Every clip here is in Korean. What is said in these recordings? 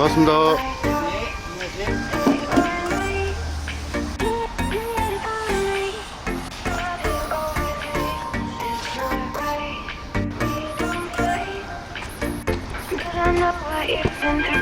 what you've been through.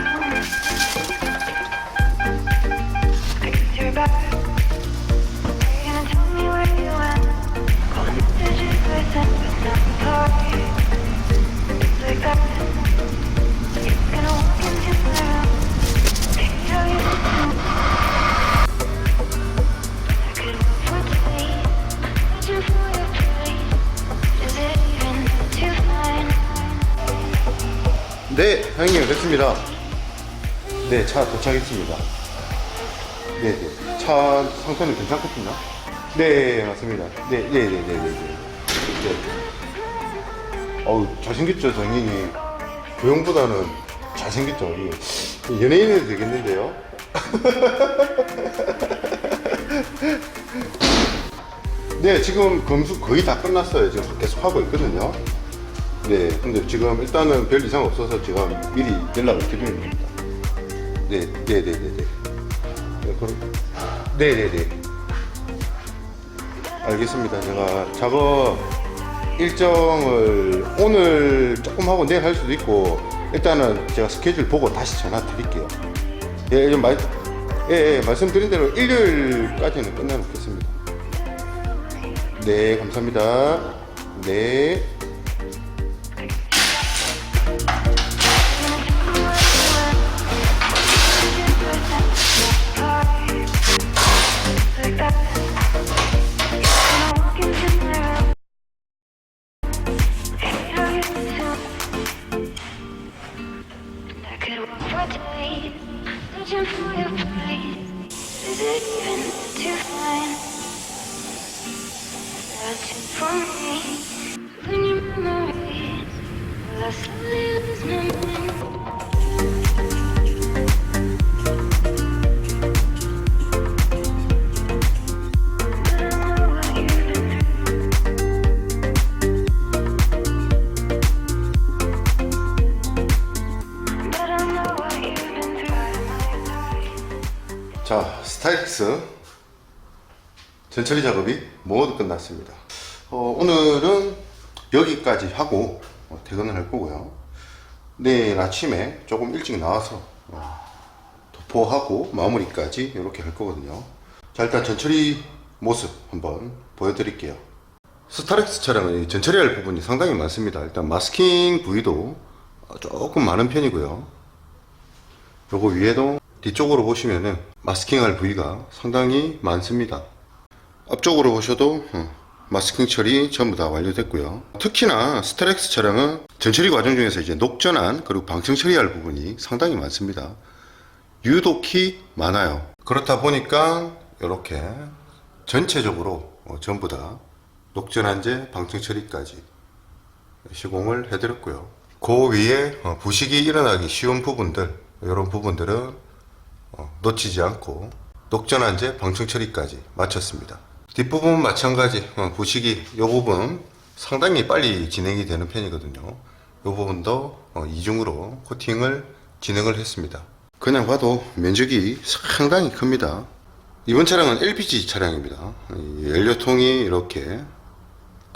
네, 형님 됐습니다. 네, 차 도착했습니다. 네, 네. 차 상태는 괜찮거든요. 네, 맞습니다. 네, 네, 네, 네, 네. 네. 네. 어우, 잘생겼죠, 장인이. 조형보다는 잘생겼죠. 이 연예인이 되겠는데요. 네, 지금 검수 거의 다 끝났어요. 지금 계속 하고 있거든요. 네, 근데 지금 일단은 별 이상 없어서 제가 미리 연락을 드리는 겁니다. 네, 네, 네, 네, 네. 네, 그럼, 네, 네, 네. 알겠습니다. 제가 작업 일정을 오늘 조금 하고 내일 할 수도 있고 일단은 제가 스케줄 보고 다시 전화 드릴게요. 예, 좀 말, 예, 예, 말씀드린 대로 일요일까지는 끝내놓겠습니다. 네, 감사합니다. 네. 자, 스타일스 전처리 작업이 모두 끝났습니다. 어, 오늘은 여기까지 하고 어, 퇴근을 할 거고요. 내일 아침에 조금 일찍 나와서 어, 도포하고 마무리까지 이렇게 할 거거든요. 자, 일단 전처리 모습 한번 보여드릴게요. 스타렉스 차량은 이 전처리 할 부분이 상당히 많습니다. 일단 마스킹 부위도 조금 많은 편이고요. 요거 위에도 뒤쪽으로 보시면은 마스킹할 부위가 상당히 많습니다. 앞쪽으로 보셔도 어, 마스킹 처리 전부 다 완료됐고요. 특히나 스트렉스 차량은 전처리 과정 중에서 이제 녹전환 그리고 방청 처리할 부분이 상당히 많습니다. 유독히 많아요. 그렇다 보니까 이렇게 전체적으로 어, 전부 다 녹전환제 방청 처리까지 시공을 해드렸고요. 그 위에 어, 부식이 일어나기 쉬운 부분들 이런 부분들은 어, 놓치지 않고 녹전환제 방충 처리까지 마쳤습니다. 뒷부분 마찬가지 어, 부식이 이 부분 상당히 빨리 진행이 되는 편이거든요. 이 부분도 어, 이중으로 코팅을 진행을 했습니다. 그냥 봐도 면적이 상당히 큽니다. 이번 차량은 LPG 차량입니다. 이 연료통이 이렇게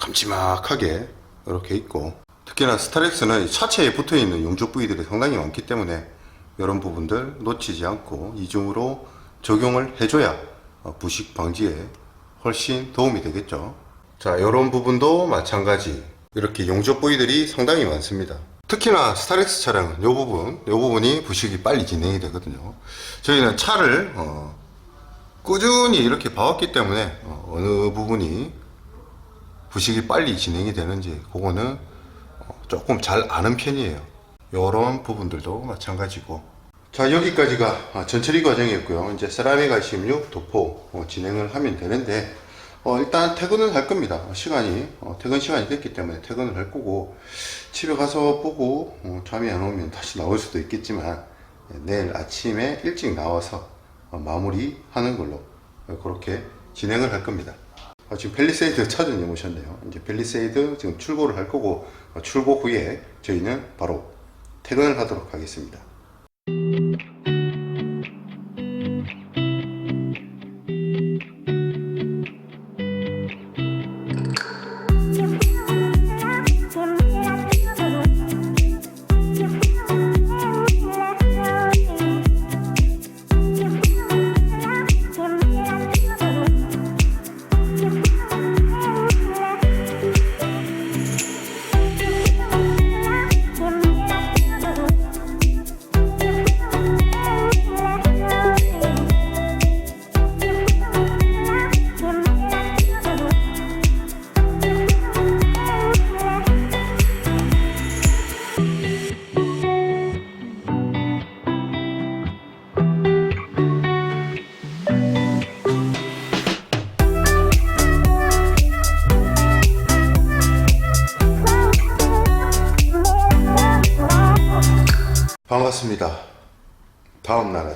큼지막하게 이렇게 있고 특히나 스타렉스는 차체에 붙어 있는 용접 부위들이 상당히 많기 때문에 이런 부분들 놓치지 않고 이중으로 적용을 해줘야 어, 부식 방지에 훨씬 도움이 되겠죠. 자, 이런 부분도 마찬가지. 이렇게 용접 부위들이 상당히 많습니다. 특히나 스타렉스 차량은 이 부분, 이 부분이 부식이 빨리 진행이 되거든요. 저희는 차를 어, 꾸준히 이렇게 봐왔기 때문에 어, 어느 부분이 부식이 빨리 진행이 되는지 그거는 어, 조금 잘 아는 편이에요. 이런 부분들도 마찬가지고. 자 여기까지가 아, 전처리 과정이었고요. 이제 세라믹 R16 도포 어, 진행을 하면 되는데 어, 일단 퇴근을 할 겁니다. 시간이 어, 퇴근 시간이 됐기 때문에 퇴근을 할 거고 집에 가서 보고 어, 잠이 안 오면 다시 나올 수도 있겠지만 예, 내일 아침에 일찍 나와서 어, 마무리 하는 걸로 어, 그렇게 진행을 할 겁니다. 어, 지금 펠리세이드 차주님 오셨네요. 이제 펠리세이드 지금 출고를 할 거고 어, 출고 후에 저희는 바로 퇴근을 하도록 하겠습니다.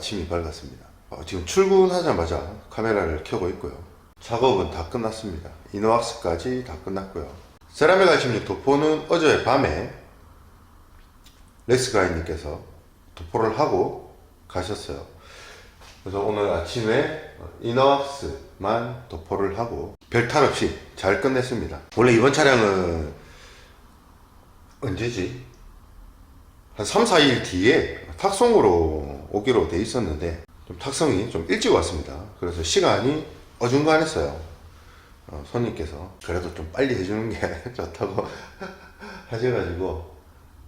아침이 밝았습니다. 어, 지금 출근하자마자 카메라를 켜고 있고요. 작업은 다 끝났습니다. 이노왁스까지 다 끝났고요. 세라믹 아침육 도포는 어제 밤에 렉스 가이님께서 도포를 하고 가셨어요. 그래서 오늘 아침에 이너왁스만 도포를 하고 별 탈 없이 잘 끝냈습니다. 원래 이번 차량은 언제지? 한 3, 4일 뒤에 탁송으로 오기로 돼 있었는데 좀 탁송이 좀 일찍 왔습니다. 그래서 시간이 어중간했어요. 어, 손님께서 그래도 좀 빨리 해주는 게 좋다고 하셔가지고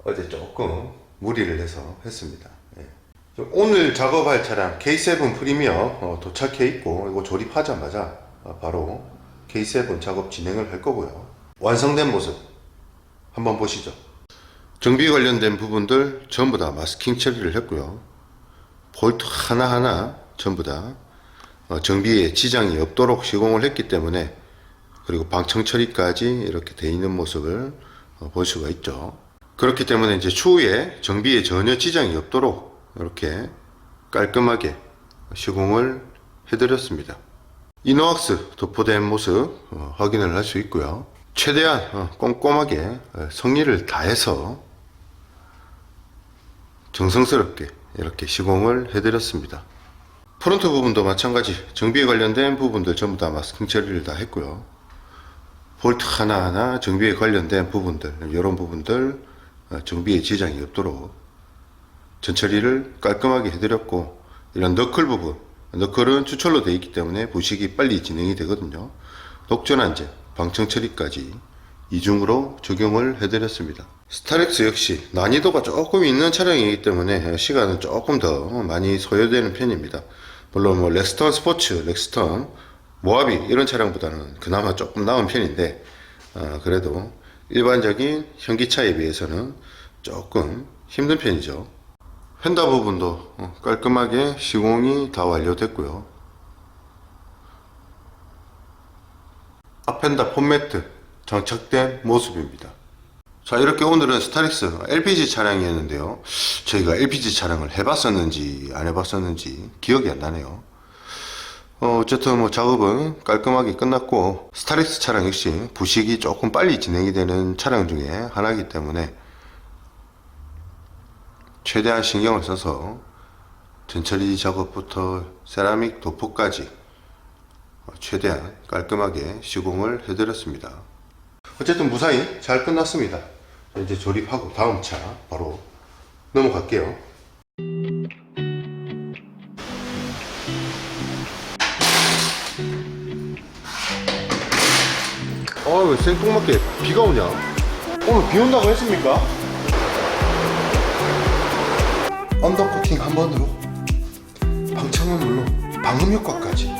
어제 조금 무리를 해서 했습니다. 예. 좀 오늘 작업할 차량 K7 프리미어 어, 도착해 있고 이거 조립하자마자 어, 바로 K7 작업 진행을 할 거고요. 완성된 모습 한번 보시죠. 정비 관련된 부분들 전부 다 마스킹 처리를 했고요. 볼트 하나하나 전부 다 어, 정비에 지장이 없도록 시공을 했기 때문에 그리고 방청 처리까지 이렇게 돼 있는 모습을 어, 볼 수가 있죠. 그렇기 때문에 이제 추후에 정비에 전혀 지장이 없도록 이렇게 깔끔하게 시공을 해드렸습니다. 이노왁스 도포된 모습 어, 확인을 할 수 있고요. 최대한 어, 꼼꼼하게 어, 성의를 다해서 정성스럽게 이렇게 시공을 해드렸습니다. 프론트 부분도 마찬가지 정비에 관련된 부분들 전부 다 마스킹 처리를 다 했고요. 볼트 하나하나 정비에 관련된 부분들 이런 부분들 어, 정비에 지장이 없도록 전처리를 깔끔하게 해드렸고 이런 너클 부분 너클은 추철로 되어 있기 때문에 부식이 빨리 진행이 되거든요. 녹전환제, 방청 처리까지 이중으로 적용을 해드렸습니다. 스타렉스 역시 난이도가 조금 있는 차량이기 때문에 시간은 조금 더 많이 소요되는 편입니다. 물론 뭐 렉스턴 스포츠, 렉스턴, 모하비 이런 차량보다는 그나마 조금 나은 편인데 어, 그래도 일반적인 현기차에 비해서는 조금 힘든 편이죠. 휀다 부분도 어, 깔끔하게 시공이 다 완료됐고요. 앞펜다 폼매트 장착된 모습입니다. 자 이렇게 오늘은 스타렉스 LPG 차량이었는데요. 저희가 LPG 차량을 해봤었는지 안 해봤었는지 기억이 안 나네요. 어, 어쨌든 뭐 작업은 깔끔하게 끝났고 스타렉스 차량 역시 부식이 조금 빨리 진행이 되는 차량 중에 하나이기 때문에 최대한 신경을 써서 전처리 작업부터 세라믹 도포까지 최대한 깔끔하게 시공을 해드렸습니다. 어쨌든 무사히 잘 끝났습니다. 자, 이제 조립하고 다음 차 바로 넘어갈게요. 아, 왜 생뚱맞게 비가 오냐? 오늘 비 온다고 했습니까? 언더코팅 한 번으로 방청은 물론 방음 효과까지